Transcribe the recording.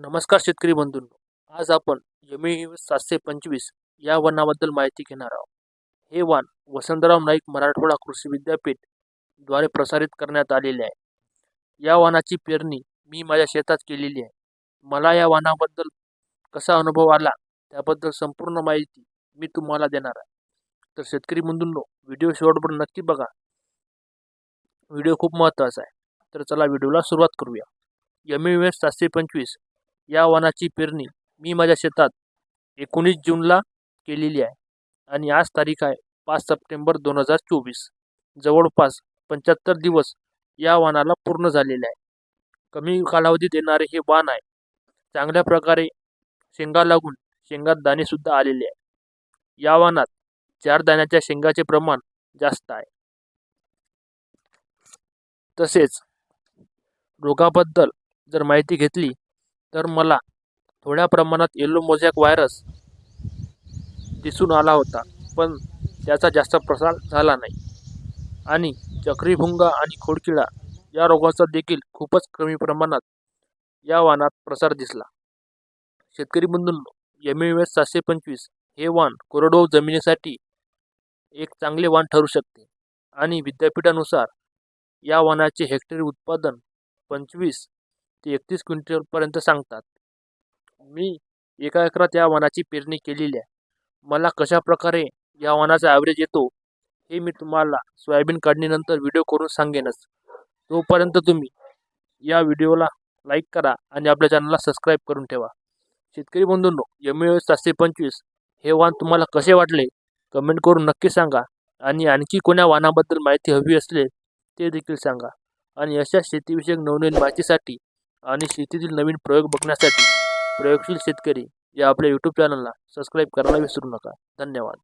नमस्कार शेतकरी बंधूंनो. आज आपण एम सातशे पंचवीस या वनाबद्दल माहिती घेणार आहोत. हे वाण वसंतराव नाईक मराठवाडा कृषी विद्यापीठद्वारे प्रसारित करण्यात आलेले आहे. या वनाची पेरणी मी माझ्या शेतात केलेली आहे. मला या वनाबद्दल कसा अनुभव आला त्याबद्दल संपूर्ण माहिती मी तुम्हाला देणार आहे. तर शेतकरी बंधूंनो व्हिडिओ शेवटपर्यंत नक्की बघा. व्हिडिओ खूप महत्त्वाचा आहे. तर चला व्हिडिओला सुरुवात करूया. एम एस सातशे पंचवीस या वाणाची पेरणी मी माझ्या शेतात एकोणीस जूनला केलेली आहे आणि आज तारीख आहे पाच सप्टेंबर दोन हजार चोवीस. जवळपास पंच्याहत्तर दिवस या वानाला पूर्ण झालेले आहे. कमी कालावधीत येणारे हे वाण आहे. चांगल्या प्रकारे शेंगा लागून शेंगात दाणेसुद्धा आलेले आहे. या वानात चार दाण्याच्या शेंगाचे प्रमाण जास्त आहे. तसेच रोगाबद्दल जर माहिती घेतली तर मला थोड्या प्रमाणात येल्लो मोझॅक व्हायरस दिसून आला होता पण त्याचा जास्त प्रसार झाला नाही. आणि चक्रीभुंगा आणि खोडकिडा या रोगाचा देखील खूपच कमी प्रमाणात या वाणात प्रसार दिसला. शेतकरी बंधूंनो एम एस सातशे पंचवीस हे वाण कोरडवाहू जमिनीसाठी एक चांगले वाण ठरू शकते आणि विद्यापीठानुसार या वाणाचे हेक्टरी उत्पादन पंचवीस ते एकतीस क्विंटलपर्यंत सांगतात. मी एका एकरात या वनाची पेरणी केलेली आहे. मला कशा प्रकारे या वनाचा ॲव्हरेज येतो हे मी तुम्हाला सोयाबीन काढणीनंतर व्हिडिओ करून सांगेनच. तोपर्यंत तुम्ही या व्हिडिओला लाईक करा आणि आपल्या चॅनलला सबस्क्राईब करून ठेवा. शेतकरी बंधूंनो एम एस सातशे पंचवीस हे वाण तुम्हाला कसे वाटले? कमेंट करून नक्की सांगा आणि आणखी कोण्या वाहनाबद्दल माहिती हवी असले ते देखील सांगा. आणि अशा शेतीविषयक नवनवीन माहितीसाठी आणि शेतीतील नवीन प्रयोग बघण्यासाठी प्रयोगशील शेतकरी या आपल्या यूट्यूब चॅनलला सबस्क्राईब करायला विसरू नका. धन्यवाद.